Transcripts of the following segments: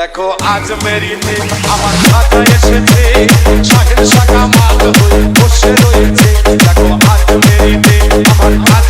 দেখো আজ মেরিতে আমার খাতা এসেছে শাখের শাখা মাল হয়ে বসে রয়েছে। দেখো আজ মেরিতে আমার খাতা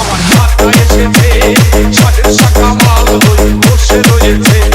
আমার মাথায় চেপে সাথে সাকা মাল বসে রয়েছে।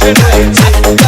tonight.